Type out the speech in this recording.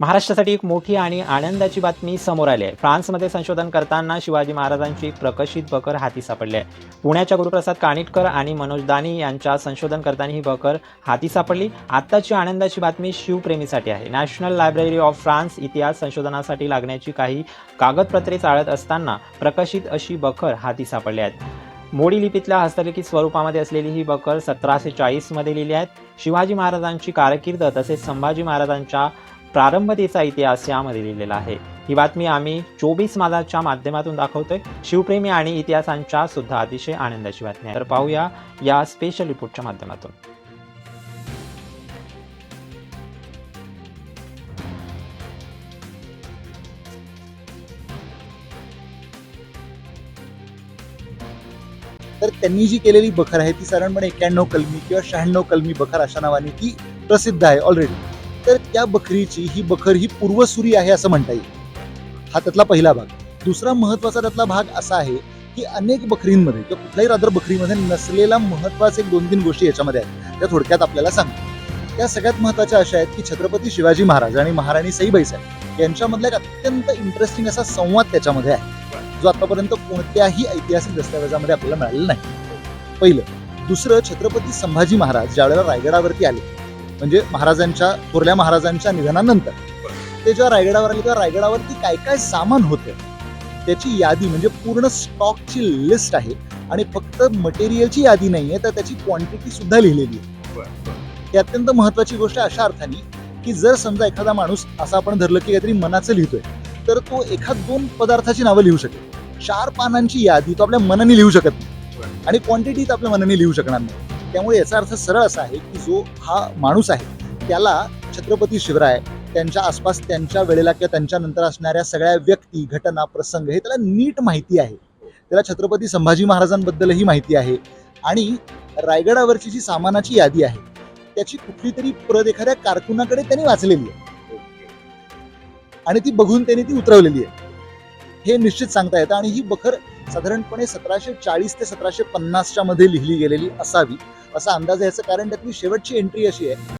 महाराष्ट्रासाठी एक मोठी आणि आनंदाची बातमी समोर आली आहे. फ्रान्समध्ये संशोधन करताना शिवाजी महाराजांची एक प्रकाशित बकर हाती सापडली आहे. पुण्याच्या गुरुप्रसाद कानिटकर आणि मनोज दानी यांच्या संशोधन करताना ही बकर हाती सापडली. आत्ताची आनंदाची बातमी शिवप्रेमीसाठी आहे. नॅशनल लायब्ररी ऑफ फ्रान्स इतिहास संशोधनासाठी लागण्याची काही कागदपत्रे चाळत असताना प्रकाशित अशी बखर हाती सापडली आहेत. मोडी लिपीतल्या हस्तलिखित स्वरूपामध्ये असलेली ही बकर सतराशे चाळीसमध्ये लिहिली आहेत शिवाजी महाराजांची कारकीर्द तसेच संभाजी महाराजांच्या प्रारंभतेचा इतिहास यामध्ये लिहिलेला आहे. ही बातमी आम्ही चोवीस मालाच्या माध्यमातून दाखवतोय. शिवप्रेमी आणि इतिहासांच्या सुद्धा अतिशय आनंदाची बातमी आहे. तर पाहूया या स्पेशल रिपोर्टच्या माध्यमातून. तर त्यांनी जी केलेली बखर आहे ती साधारणपणे एक्क्याण्णव कलमी किंवा शहाण्णव कलमी बखर अशा नावाने ती प्रसिद्ध आहे ऑलरेडी तर त्या बकरीची ही बखर ही पूर्वसुरी आहे असं म्हणता येईल. हा त्यातला पहिला भाग. दुसरा महत्त्वाचा त्यातला भाग असा आहे की अनेक बकरींमध्ये किंवा कुठल्याही रादर बकरीमध्ये नसलेला महत्त्वाचे एक दोन तीन गोष्टी याच्यामध्ये आहेत. त्या थोडक्यात आपल्याला सांगतो. त्या सगळ्यात महत्त्वाच्या अशा आहेत की छत्रपती शिवाजी महाराज आणि महाराणी सईबाई साहेब यांच्यामधला एक अत्यंत इंटरेस्टिंग असा संवाद त्याच्यामध्ये आहे. जो आतापर्यंत कोणत्याही ऐतिहासिक दस्तावेजामध्ये आपल्याला मिळालेला नाही. पहिलं दुसरं छत्रपती संभाजी महाराज ज्यावेळेला रायगडावरती आले म्हणजे महाराजांच्या थोरल्या महाराजांच्या निधनानंतर. ते जेव्हा रायगडावर आले तेव्हा रायगडावरती काय काय सामान होतं? त्याची यादी म्हणजे पूर्ण स्टॉकची लिस्ट आहे आणि फक्त मटेरियलची यादी नाही आहे तर त्याची क्वांटिटी सुद्धा लिहिलेली आहे. ही अत्यंत महत्वाची गोष्ट अशा अर्थाने की जर समजा एखादा माणूस असं आपण धरलं की काहीतरी मनाचं लिहितोय तर तो एखाद दोन पदार्थाची नावं लिहू शकेल. चार पानांची यादी तो आपल्या मनाने लिहू शकत नाही. आणि क्वांटिटीत आपल्या मनाने लिहू शकणार नाही. त्यामुळे याचा अर्थ सरळ असा आहे की जो हा माणूस आहे त्याला छत्रपती शिवराय त्यांच्या आसपास त्यांच्या वेळेला किंवा त्यांच्या नंतर असणाऱ्या सगळ्या व्यक्ती घटना प्रसंग हे त्याला नीट माहिती आहे. त्याला छत्रपती संभाजी महाराजांबद्दलही माहिती आहे आणि रायगडावरची जी सामानाची यादी आहे त्याची कुठली तरी प्रत एखाद्या कारकुनाकडे त्यांनी वाचलेली आहे. आणि ती बघून त्यांनी ती उतरवलेली आहे. हे निश्चित सांगता येतं आणि ही बखर साधारणपणे सतराशे चाळीस ते सतराशे पन्नासच्या मध्ये लिहिली गेलेली असावी. असा अंदाज आहे. याचं कारण त्यातली शेवटची एंट्री अशी आहे.